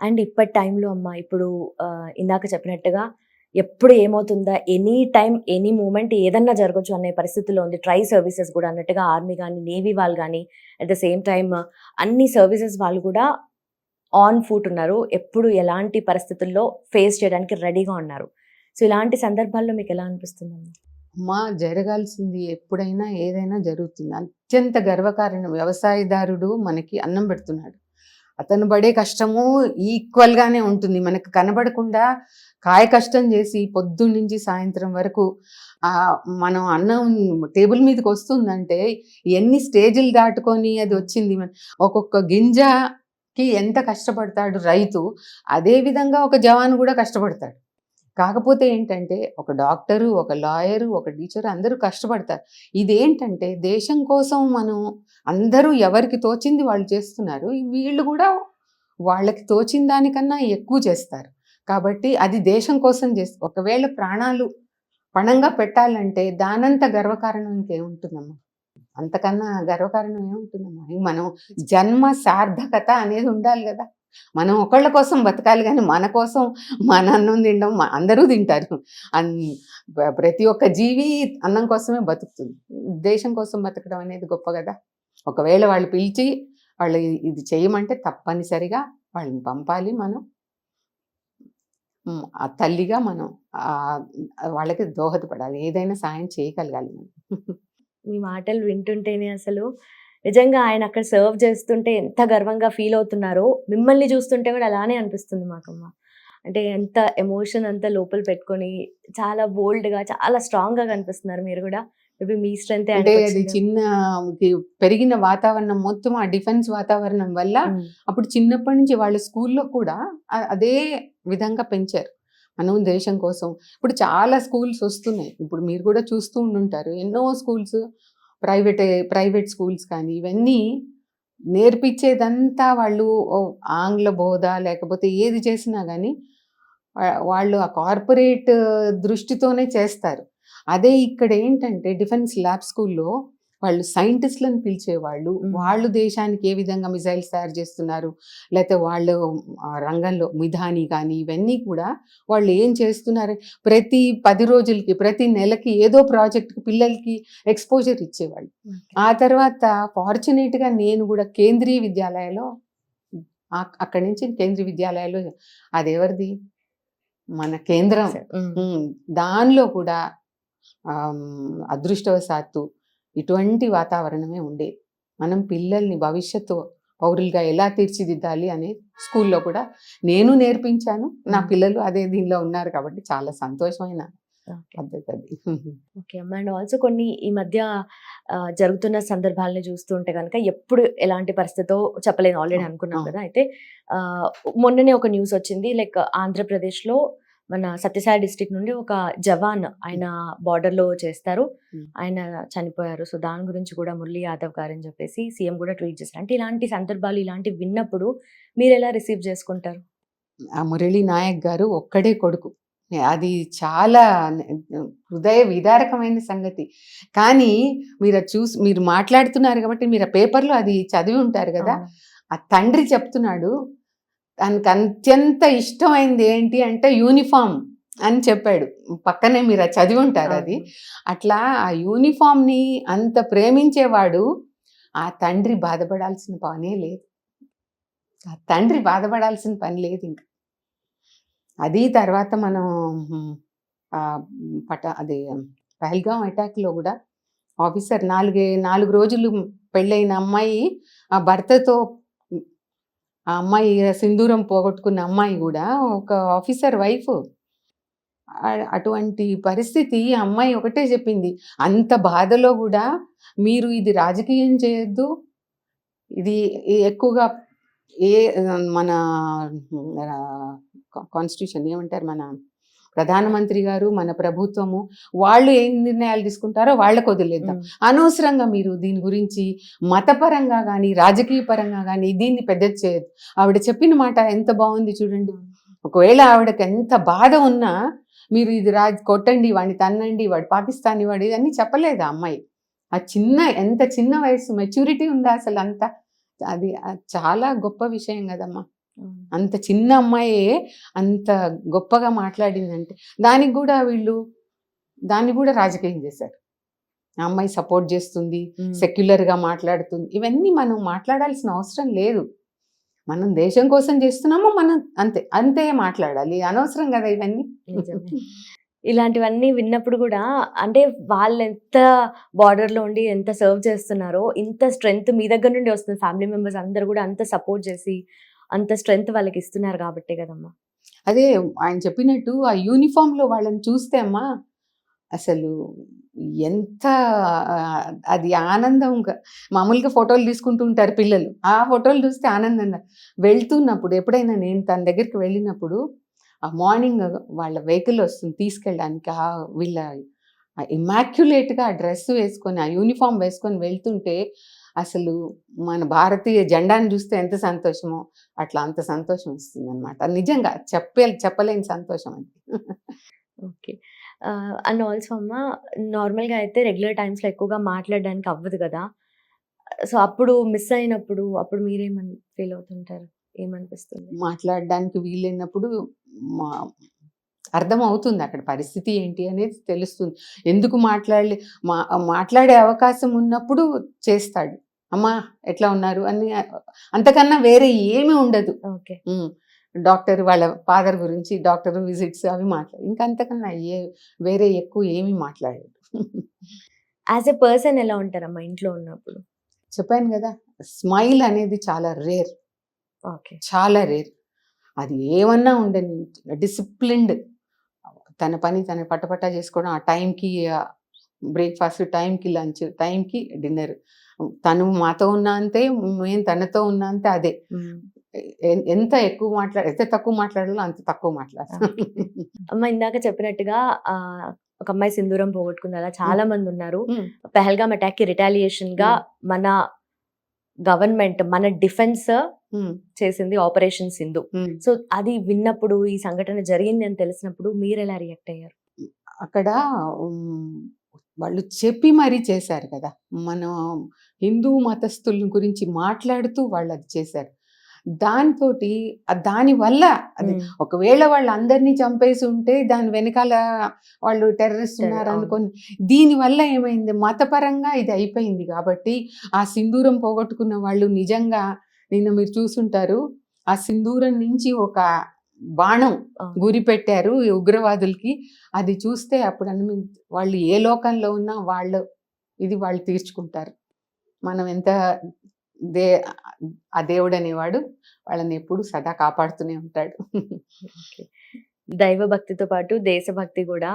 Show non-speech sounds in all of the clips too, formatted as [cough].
And ఇప్పటి టైంలో అమ్మ ఇప్పుడు ఇందాక చెప్పినట్టుగా ఎప్పుడు ఏమవుతుందా? ఎనీ టైం ఎనీ మూమెంట్ ఏదన్నా జరగచ్చు అనే పరిస్థితిలో ఉంది. ట్రై సర్వీసెస్ కూడా అన్నట్టుగా ఆర్మీ కానీ నేవీ వాళ్ళు కానీ అట్ ద సేమ్ టైమ్ అన్ని సర్వీసెస్ వాళ్ళు కూడా ఆన్ ఫూట్ ఉన్నారు. ఎప్పుడు ఎలాంటి పరిస్థితుల్లో ఫేస్ చేయడానికి రెడీగా ఉన్నారు. సో, ఇలాంటి సందర్భాల్లో మీకు ఎలా అనిపిస్తుంది అమ్మా జరగాల్సింది ఎప్పుడైనా ఏదైనా జరుగుతుంది. అత్యంత గర్వకారణం వ్యవసాయదారుడు మనకి అన్నం పెడుతున్నాడు. అతను పడే కష్టము ఈక్వల్‌గానే ఉంటుంది. మనకు కనబడకుండా కాయ కష్టం చేసి పొద్దున్నుంచి సాయంత్రం వరకు మనం అన్నం టేబుల్ మీదకి వస్తుందంటే ఎన్ని స్టేజీలు దాటుకొని అది వచ్చింది. ఒక్కొక్క గింజకి ఎంత కష్టపడతాడు రైతు. అదే విధంగా ఒక జవాన్ కూడా కష్టపడతాడు. కాకపోతే ఏంటంటే ఒక డాక్టరు, ఒక లాయరు, ఒక టీచరు అందరూ కష్టపడతారు. ఇదేంటంటే దేశం కోసం మనం అందరూ ఎవరికి తోచింది వాళ్ళు చేస్తున్నారు. వీళ్ళు కూడా వాళ్ళకి తోచిన దానికన్నా ఎక్కువ చేస్తారు. కాబట్టి అది దేశం కోసం చేస్తారు ఒకవేళ ప్రాణాలు పణంగా పెట్టాలంటే దానంత గర్వకారణం ఇంకేముంటుందమ్మా? అంతకన్నా గర్వకారణం ఏముంటుందమ్మా? మనం జన్మ సార్థకత అనేది ఉండాలి కదా మనం ఒకళ్ళ కోసం బతకాలి కానీ మన కోసం మన అన్నం తినడం అందరూ తింటారు. అన్ ప్రతి ఒక్క జీవి అన్నం కోసమే బతుకుతుంది. దేశం కోసం బతకడం అనేది గొప్ప కదా ఒకవేళ వాళ్ళు పిలిచి వాళ్ళు ఇది చేయమంటే తప్పనిసరిగా వాళ్ళని పంపాలి మనం. ఆ తల్లిగా మనం వాళ్ళకి దోహదపడాలి. ఏదైనా సాయం చేయగలగాలి మనం. మీ మాటలు వింటుంటేనే అసలు నిజంగా ఆయన అక్కడ సర్వ్ చేస్తుంటే ఎంత గర్వంగా ఫీల్ అవుతున్నారో, మిమ్మల్ని చూస్తుంటే కూడా అలానే అనిపిస్తుంది మాకమ్మ. అంటే ఎంత ఎమోషన్ అంతా లోపల పెట్టుకొని చాలా బోల్డ్‌గా, చాలా స్ట్రాంగ్‌గా కనిపిస్తున్నారు మీరు గూడా. మేబీ మీ స్ట్రెంతే అంటే అది. చిన్నకి పెరిగిన వాతావరణం మొత్తం ఆ డిఫెన్స్ వాతావరణం వల్ల. అప్పుడు చిన్నప్పటి నుంచి వాళ్ళ స్కూల్‌లో కూడా అదే విధంగా పెంచారు. మనం దేశం కోసం ఇప్పుడు చాలా స్కూల్స్ వస్తున్నాయి. ఇప్పుడు మీరు కూడా చూస్తూ ఉండుంటారు. ఎన్నో స్కూల్స్ ప్రైవేట్ ప్రైవేట్ స్కూల్స్ కానీ ఇవన్నీ నేర్పించేదంతా వాళ్ళు ఆంగ్ల బోధ లేకపోతే ఏది చేసినా కానీ వాళ్ళు ఆ కార్పొరేట్ దృష్టితోనే చేస్తారు. అదే ఇక్కడ ఏంటంటే డిఫెన్స్ ల్యాబ్ స్కూల్‌లో వాళ్ళు సైంటిస్ట్‌లను పిలిచేవాళ్ళు. వాళ్ళు దేశానికి ఏ విధంగా మిసైల్స్ తయారు చేస్తున్నారు, లేతే వాళ్ళు రంగంలో మిధాని కానీ ఇవన్నీ కూడా వాళ్ళు ఏం చేస్తున్నారు ప్రతి 10 రోజులకి, ప్రతి నెలకి ఏదో ప్రాజెక్ట్‌కి పిల్లలకి ఎక్స్‌పోజర్ ఇచ్చేవాళ్ళు. ఆ తర్వాత ఫార్చునేట్‌గా నేను కూడా కేంద్రీయ విద్యాలయలో అక్ అక్కడి నుంచి కేంద్రీయ విద్యాలయాలు అదెవరిది? మన కేంద్రం. దానిలో కూడా అదృష్టవశాత్తు ఇటువంటి వాతావరణమే ఉండేది. మనం పిల్లల్ని భవిష్యత్తు పౌరులుగా ఎలా తీర్చిదిద్దాలి అని స్కూల్‌లో కూడా నేను నేర్పించాను. నా. పిల్లలు అదే దీనిలో ఉన్నారు కాబట్టి చాలా సంతోషమైన ఓకే. పద్ధతి అది. ఓకే అమ్మ. అండ్ ఆల్సో కొన్ని ఈ మధ్య జరుగుతున్న సందర్భాలను చూస్తుంటే గనక ఎప్పుడు ఎలాంటి పరిస్థితో చెప్పలేను. ఆల్రెడీ. అనుకున్నాం. కదా! అయితే మొన్ననే ఒక న్యూస్ వచ్చింది. లైక్ ఆంధ్రప్రదేశ్‌లో మన సత్యసాయి డిస్ట్రిక్ట్ నుండి ఒక జవాన్ ఆయన బార్డర్‌లో చేస్తారు. హ్మ్. ఆయన చనిపోయారు. సో, దాని గురించి కూడా మురళీ యాదవ్ గారని చెప్పేసి సీఎం కూడా ట్వీట్ చేశారు. అంటే ఇలాంటి సందర్భాలు ఇలాంటివి విన్నప్పుడు మీరెలా రిసీవ్ చేసుకుంటారు? ఆ మురళీ నాయక్ గారు ఒక్కడే కొడుకు. అది చాలా హృదయ విదారకమైన సంగతి. కానీ మీరది చూసి మీరు మాట్లాడుతున్నారు కాబట్టి మీరు ఆ పేపర్‌లో అది చదివి ఉంటారు! అవును. ఆ తండ్రి చెప్తున్నాడు. తనకు అత్యంత ఇష్టమైంది ఏంటి అంటే యూనిఫార్మ్ అని చెప్పాడు. పక్కనే మీరు చదివి ఉంటారు అది. అట్లా ఆ యూనిఫార్మ్‌ని అంత ప్రేమించేవాడు ఆ తండ్రి బాధపడాల్సిన పనే లేదు. ఆ తండ్రి బాధపడాల్సిన పని లేదింక. అది తర్వాత మనం పట అది పహల్గామ్ అటాక్‌లో గూడా ఆఫీసర్ నాలుగే 4 రోజులు పెళ్ళైన అమ్మాయి ఆ భర్తతో ఆ అమ్మాయి సింధూరం పోగొట్టుకున్న అమ్మాయి కూడా ఒక ఆఫీసర్ వైఫ్. అటువంటి పరిస్థితి అమ్మాయి ఒకటే చెప్పింది. అంత బాధలో కూడా మీరు ఇది రాజకీయం చేయొద్దు. ఇది ఎక్కువగా ఏ మన కాన్స్టిట్యూషన్ ఏమంటారు మన ప్రధానమంత్రి గారు, మన ప్రభుత్వము వాళ్ళు ఏం నిర్ణయాలు తీసుకుంటారో వాళ్ళకి వదిలేద్దాం. అనవసరంగా మీరు దీని గురించి మతపరంగా గానీ, రాజకీయ పరంగా గానీ దీన్ని పెద్దది చేయొద్దు. ఆవిడ చెప్పిన మాట ఎంత బావుంది చూడండి. ఒకవేళ ఆవిడకి ఎంత బాధ ఉన్నా మీరు ఇది రాజ్ కొట్టండి, వాడిని తన్నండి, వాడు పాకిస్తానీ వాడు ఇవన్నీ చెప్పలేదు ఆ అమ్మాయి. ఆ చిన్న ఎంత చిన్న వయసు మెచ్యూరిటీ ఉందా అసలు అంత? అది చాలా గొప్ప విషయం గదమ్మా! అంత చిన్న అమ్మాయే అంత గొప్పగా మాట్లాడిందంటే దానికి కూడా వీళ్ళు దాన్ని కూడా రాజకీయం చేశారు. ఆ అమ్మాయి సపోర్ట్ చేస్తుంది ఉమ్. సెక్యులర్గా మాట్లాడుతుంది. ఇవన్నీ మనం మాట్లాడాల్సిన అవసరం లేదు. మనం దేశం కోసం చేస్తున్నామో మనం అంతే అంతే మాట్లాడాలి. అనవసరం కదా ఇవన్నీ. [laughs] ఇలాంటివన్నీ విన్నప్పుడు కూడా అంటే వాళ్ళు ఎంత బార్డర్లో ఉండి ఎంత సర్వ్ చేస్తున్నారో ఇంత స్ట్రెంగ్త్ మీ దగ్గర నుండి వస్తుంది. ఫ్యామిలీ మెంబర్స్ అందరు కూడా అంత సపోర్ట్ చేసి అంత స్ట్రెంగ్త్ వాళ్ళకి ఇస్తున్నారు కాబట్టి కదమ్మా. అదే ఆయన చెప్పినట్టు ఆ యూనిఫామ్లో వాళ్ళని చూస్తే అమ్మా అసలు ఎంత అది ఆనందంగా మామూలుగా ఫోటోలు తీసుకుంటూ ఉంటారు పిల్లలు. ఆ ఫోటోలు చూస్తే ఆనందంగా వెళ్తున్నప్పుడు ఎప్పుడైనా నేను తన దగ్గరికి వెళ్ళినప్పుడు ఆ మార్నింగ్ వాళ్ళ వెహికల్ వస్తుంది తీసుకెళ్ళడానికి ఆ వీళ్ళ ఇమాక్యులేట్గా ఆ డ్రెస్ వేసుకొని ఆ యూనిఫామ్ వేసుకొని వెళ్తుంటే అసలు మన భారతీయ జెండాను చూస్తే ఎంత సంతోషమో అట్లా అంత సంతోషం ఇస్తుంది అనమాట నిజంగా చెప్పే చెప్పలేని సంతోషం అది. ఓకే. అండ్ ఆల్సో అమ్మ నార్మల్గా అయితే రెగ్యులర్ టైమ్స్లో ఎక్కువగా మాట్లాడడానికి అవ్వదు కదా? సో అప్పుడు మిస్ అయినప్పుడు అప్పుడు మీరేమని ఫీల్ అవుతుంటారు? ఏమనిపిస్తుంది? మాట్లాడడానికి వీలైనప్పుడు మా అర్థం అవుతుంది అక్కడ పరిస్థితి ఏంటి అనేది తెలుస్తుంది. ఎందుకు మాట్లాడలే మా మాట్లాడే అవకాశం ఉన్నప్పుడు చేస్తాడు. అమ్మా ఎట్లా ఉన్నారు? అని అంతకన్నా వేరే ఏమీ ఉండదు. ఓకే. డాక్టర్ వాళ్ళ ఫాదర్ గురించి డాక్టర్ విజిట్స్ అవి మాట్లాడు ఇంకా అంతకన్నా ఏ వేరే ఎక్కువ ఏమీ మాట్లాడాడు. యాజ్ ఎ పర్సన్ ఎలా ఉంటారమ్మా ఇంట్లో ఉన్నప్పుడు? చెప్పాను కదా స్మైల్ అనేది చాలా రేర్. ఓకే. చాలా రేర్. అది ఏమన్నా ఉండని డిసిప్లిన్డ్. తన పని తన పట్టపట్టా చేసుకోవడం ఆ టైంకి బ్రేక్ఫాస్ట్ టైంకి లంచ్ టైంకి డిన్నర్. తను మాతో ఉన్నా అంతే మేము తనతో ఉన్నా అంతే అదే. ఎంత ఎక్కువ మాట్లాడ ఎంత తక్కువ మాట్లాడాలో అంత తక్కువ మాట్లాడతాం. అమ్మ ఇందాక చెప్పినట్టుగా ఒక అమ్మాయి సింధూరం పోగొట్టుకుంది అలా చాలా మంది ఉన్నారు ఉమ్. పెహల్గామ్ అటాక్కి రిటాలియేషన్గా మన గవర్నమెంట్ మన డిఫెన్స్ చేసింది ఆపరేషన్ సింధు. సో అది విన్నప్పుడు ఈ సంఘటన జరిగింది అని తెలిసినప్పుడు మీరు ఎలా రియాక్ట్ అయ్యారు? అక్కడ వాళ్ళు చెప్పి మరీ చేశారు కదా. మన హిందూ మతస్థుల గురించి మాట్లాడుతూ వాళ్ళు అది చేశారు. దాంతో దాని వల్ల అది ఒకవేళ వాళ్ళు అందరినీ చంపేసి ఉంటే దాని వెనకాల వాళ్ళు టెర్రరిస్ట్ ఉన్నారు. అనుకొని దీని వల్ల ఏమైంది? మతపరంగా ఇది అయిపోయింది కాబట్టి ఆ సింధూరం పోగొట్టుకున్న వాళ్ళు నిజంగా నిన్న మీరు చూసుంటారు ఆ సింధూరం నుంచి ఒక బాణం. గురి పెట్టారు ఈ ఉగ్రవాదులకి. అది చూస్తే అప్పుడు అనిపి వాళ్ళు ఏ లోకంలో ఉన్నా వాళ్ళు ఇది వాళ్ళు తీర్చుకుంటారు. మనం ఎంత దే ఆ దేవుడు అనేవాడు వాళ్ళని ఎప్పుడు సదా కాపాడుతూనే ఉంటాడు. దైవ భక్తితో పాటు దేశభక్తి కూడా.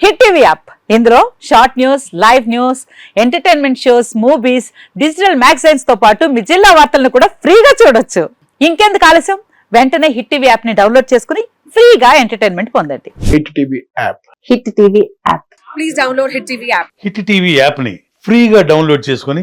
Hit TV app. ఇందులో short news live news entertainment shows movies digital మ్యాగజైన్స్తో పాటు మీ జిల్లా వార్తలను కూడా ఫ్రీగా చూడొచ్చు. ఇంకెందుకు ఆలస్యం? వెంటనే హిట్ టీవీ యాప్ని డౌన్లోడ్ చేసుకుని ఫ్రీగా ఎంటర్టైన్మెంట్ పొందండి. Hit TV app. Hit TV app. Hit TV యాప్ని ఫ్రీగా డౌన్లోడ్ చేసుకొని